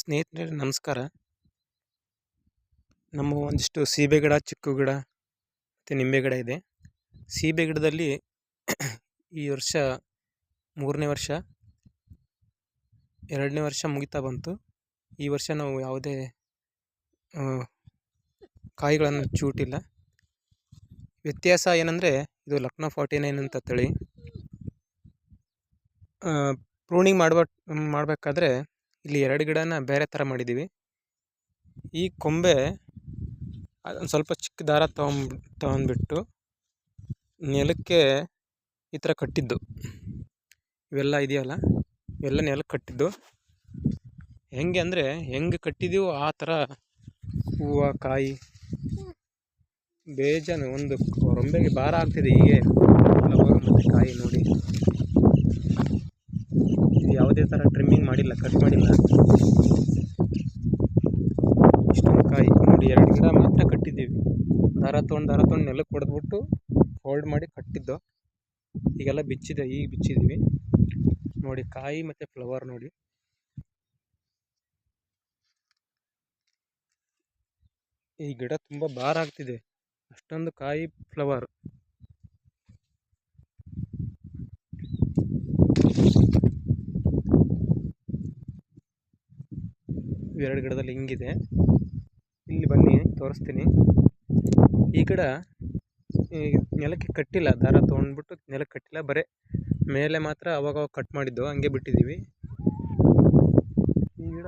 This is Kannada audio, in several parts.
ಸ್ನೇಹಿತರೆ ನಮಸ್ಕಾರ. ನಮ್ಮ ಒಂದಿಷ್ಟು ಸೀಬೆ ಗಿಡ, ಚಿಕ್ಕು ಗಿಡ ಮತ್ತು ನಿಂಬೆ ಗಿಡ ಇದೆ. ಸೀಬೆ ಗಿಡದಲ್ಲಿ ಈ ವರ್ಷ ಮೂರನೇ ವರ್ಷ, ಎರಡನೇ ವರ್ಷ ಮುಗಿತಾ ಬಂತು. ಈ ವರ್ಷ ನಾವು ಯಾವುದೇ ಕಾಯಿಗಳನ್ನು ಚೂಟಿಲ್ಲ. ವ್ಯತ್ಯಾಸ ಏನಂದರೆ ಇದು ಲಕ್ನೋ ಫಾರ್ಟಿ ನೈನ್ ಅಂತ ತಳಿ. ಪ್ರೂನಿಂಗ್ ಮಾಡ್ಬ, ಮಾಡಬೇಕಾದ್ರೆ ಇಲ್ಲಿ ಎರಡು ಗಿಡನ ಬೇರೆ ಥರ ಮಾಡಿದ್ದೀವಿ. ಈ ಕೊಂಬೆ ಅದೊಂದು ಸ್ವಲ್ಪ ಚಿಕ್ಕ ದಾರ ತಗೊಂಡ್ ತಗೊಂಡ್ಬಿಟ್ಟು ನೆಲಕ್ಕೆ ಈ ಥರ ಕಟ್ಟಿದ್ದು. ಇವೆಲ್ಲ ಇದೆಯಲ್ಲ? ಇವೆಲ್ಲ ನೆಲಕ್ಕೆ ಕಟ್ಟಿದ್ದು. ಹೆಂಗೆ ಅಂದರೆ ಹೆಂಗೆ ಕಟ್ಟಿದ್ದೀವೋ ಆ ಥರ ಹೂವು, ಕಾಯಿ, ಬೇಜಾನು ಒಂದು ರೊಂಬೆಗೆ ಭಾರ ಆಗ್ತಿದೆ ಹೀಗೆ. ಕಾಯಿ ನೋಡಿ ಯಾವುದೇ ಥರ ಟ್ರಿಮ್ಮಿಂಗ್ ಮಾಡಿಲ್ಲ ಕಟ್ ಮಾಡಿಲ್ಲ. ಇಷ್ಟೊಂದು ಕಾಯಿ ನೋಡಿ, ಎರಡು ಗಿಡ ಮಾತ್ರ ಕಟ್ಟಿದ್ದೀವಿ. ದಾರ ತೊಗೊಂಡು ದಾರ ತೊಗೊಂಡು ನೆಲಕ್ಕೆ ಹೊಡೆದ್ಬಿಟ್ಟು ಫೋಲ್ಡ್ ಮಾಡಿ ಕಟ್ಟಿದ್ದು. ಈಗೆಲ್ಲ ಬಿಚ್ಚಿದೆ, ಈಗ ಬಿಚ್ಚಿದ್ದೀವಿ. ನೋಡಿ, ಕಾಯಿ ಮತ್ತು ಫ್ಲವರ್ ನೋಡಿ. ಈ ಗಿಡ ತುಂಬ ಭಾರ ಆಗ್ತಿದೆ. ಅಷ್ಟೊಂದು ಕಾಯಿ ಫ್ಲವರ್ ಎರಡು ಗಿಡದಲ್ಲಿ ಹಿಂಗಿದೆ. ಇಲ್ಲಿ ಬನ್ನಿ, ತೋರಿಸ್ತೀನಿ. ಈ ಗಿಡ ನೆಲಕ್ಕೆ ಕಟ್ಟಿಲ್ಲ, ದಾರ ತೊಗೊಂಡ್ಬಿಟ್ಟು ನೆಲಕ್ಕೆ ಕಟ್ಟಿಲ್ಲ. ಬರೀ ಮೇಲೆ ಮಾತ್ರ ಅವಾಗ ಕಟ್ ಮಾಡಿದ್ದು, ಹಂಗೆ ಬಿಟ್ಟಿದ್ದೀವಿ. ಈ ಗಿಡ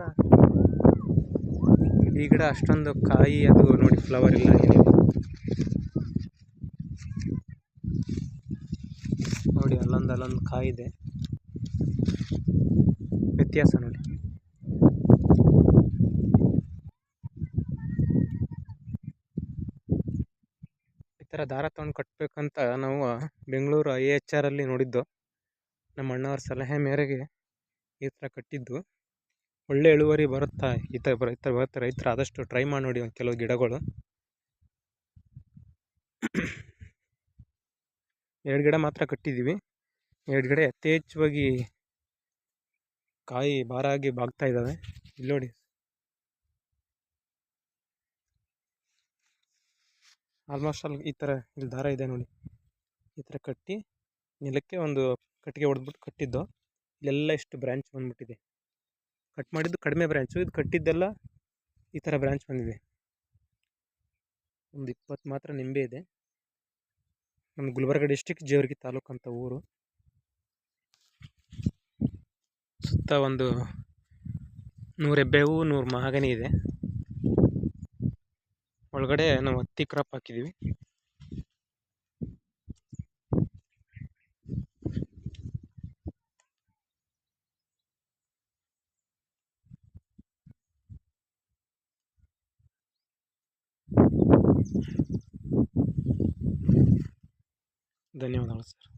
ಈ ಗಿಡ ಅಷ್ಟೊಂದು ಕಾಯಿ ಅದು ನೋಡಿ ಫ್ಲವರ್ ಇಲ್ಲ ಏನಿಲ್ಲ ನೋಡಿ ಅಲ್ಲೊಂದು ಅಲ್ಲೊಂದು ಕಾಯಿದೆ. ವ್ಯತ್ಯಾಸ ನೋಡಿ ಥರ ದಾರ ತೊಗೊಂಡು ಕಟ್ಟಬೇಕಂತ ನಾವು ಬೆಂಗಳೂರು ಐ ಎಚ್ ಆರಲ್ಲಿ ನೋಡಿದ್ದು. ನಮ್ಮ ಅಣ್ಣವ್ರ ಸಲಹೆ ಮೇರೆಗೆ ಈ ಥರ ಕಟ್ಟಿದ್ದು. ಒಳ್ಳೆ ಇಳುವರಿ ಬರುತ್ತಾ ಈ ಥರ ಥರ ಬರುತ್ತೆ ರೈತರು ಆದಷ್ಟು ಟ್ರೈ ಮಾಡಿ ನೋಡಿ ಒಂದು ಕೆಲವು ಗಿಡಗಳು. ಎರಡು ಗಿಡ ಮಾತ್ರ ಕಟ್ಟಿದ್ದೀವಿ. ಎರಡು ಗಿಡ ಯಥೇಚ್ಛವಾಗಿ ಕಾಯಿ, ಬಾರಾಗಿ ಬಾಗ್ತಾ ಇದ್ದಾವೆ. ಇಲ್ಲಿ ನೋಡಿ. ಆಲ್ಮೋಸ್ಟ್ ಅಲ್ಲಿ ಈ ಥರ ಇಲ್ಲಿ ದಾರ ಇದೆ ನೋಡಿ. ಈ ಥರ ಕಟ್ಟಿ ನೆಲಕ್ಕೆ ಒಂದು ಕಟ್ಟಿಗೆ ಹೊಡೆದ್ಬಿಟ್ಟು ಕಟ್ಟಿದ್ದು. ಇಲ್ಲೆಲ್ಲ ಇಷ್ಟು ಬ್ರ್ಯಾಂಚ್ ಬಂದ್ಬಿಟ್ಟಿದೆ. ಕಟ್ ಮಾಡಿದ್ದು ಕಡಿಮೆ ಬ್ರ್ಯಾಂಚು ಇದು ಕಟ್ಟಿದ್ದೆಲ್ಲ ಈ ಥರ ಬ್ರ್ಯಾಂಚ್ ಬಂದಿದೆ. ಒಂದು ಇಪ್ಪತ್ತು ಮಾತ್ರ ನಿಂಬೆ ಇದೆ. ನಮ್ಮ ಗುಲ್ಬರ್ಗ ಡಿಸ್ಟಿಕ್ ಜೇವರ್ಗಿ ತಾಲೂಕು ಅಂತ ಊರು. ಸುತ್ತ ಒಂದು ನೂರು ಎಬ್ಬೇವು ನೂರು ಮಹಾಗನಿ ಇದೆ. ಒಳಗಡೆ ನಾವು ಹತ್ತಿ ಕ್ರಾಪ್ ಹಾಕಿದ್ದೀವಿ ಧನ್ಯವಾದಗಳು ಸರ್.